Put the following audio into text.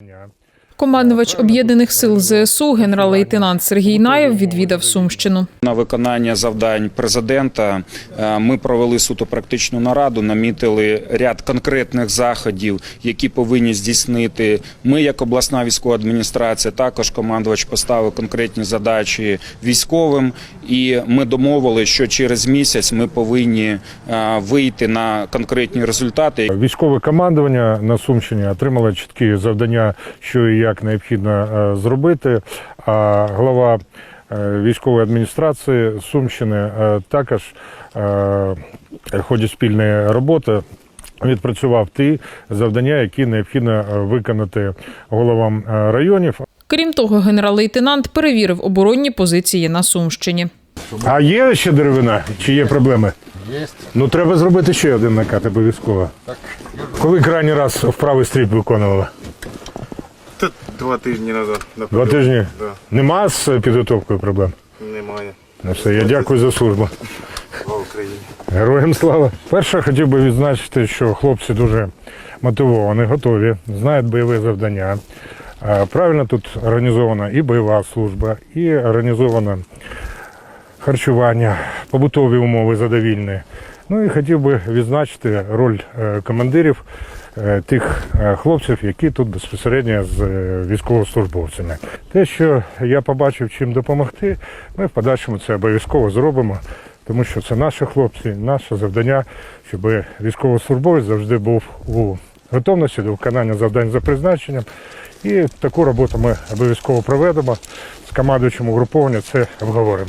Yeah. Командувач об'єднаних сил ЗСУ генерал-лейтенант Сергій Наєв відвідав Сумщину. На виконання завдань президента е, ми провели суто практичну нараду, намітили ряд конкретних заходів, які повинні здійснити. Ми, як обласна військова адміністрація, також командувач поставив конкретні задачі військовим, і ми домовили, що через місяць ми повинні е, вийти на конкретні результати. Військове командування на Сумщині отримало чіткі завдання, що і як необхідно е, зробити. А глава е, військової адміністрації Сумщини е, також в ході спільної роботи. Відпрацював ті завдання, які необхідно виконати головам районів. Крім того, генерал-лейтенант перевірив оборонні позиції на Сумщині. А є ще деревина? Чи є проблеми? Є. Ну треба зробити ще один накат обов'язково. Коли крайній раз вправий стріп виконували? Два тижні назад. Два тижні? Да, Нема з підготовкою проблем? немає. Ну все, я дякую за службу. Слава Україні. Героям слава. Перше, хотів би відзначити, що хлопці дуже мотивовані, готові, знають бойове завдання. Правильно тут організована і бойова служба, і організовано харчування, побутові умови задовільні. Ну і хотів би відзначити роль е, командирів тих е, хлопців, які тут безпосередньо з е, військовослужбовцями. Те, що я побачив, чим допомогти, ми в подальшому це обов'язково зробимо, тому що це наші хлопці, наше завдання, щоб військовослужбовець завжди був у готовності до виконання завдань за призначенням. І таку роботу ми обов'язково проведемо з командуючим угруповання. Це обговоримо.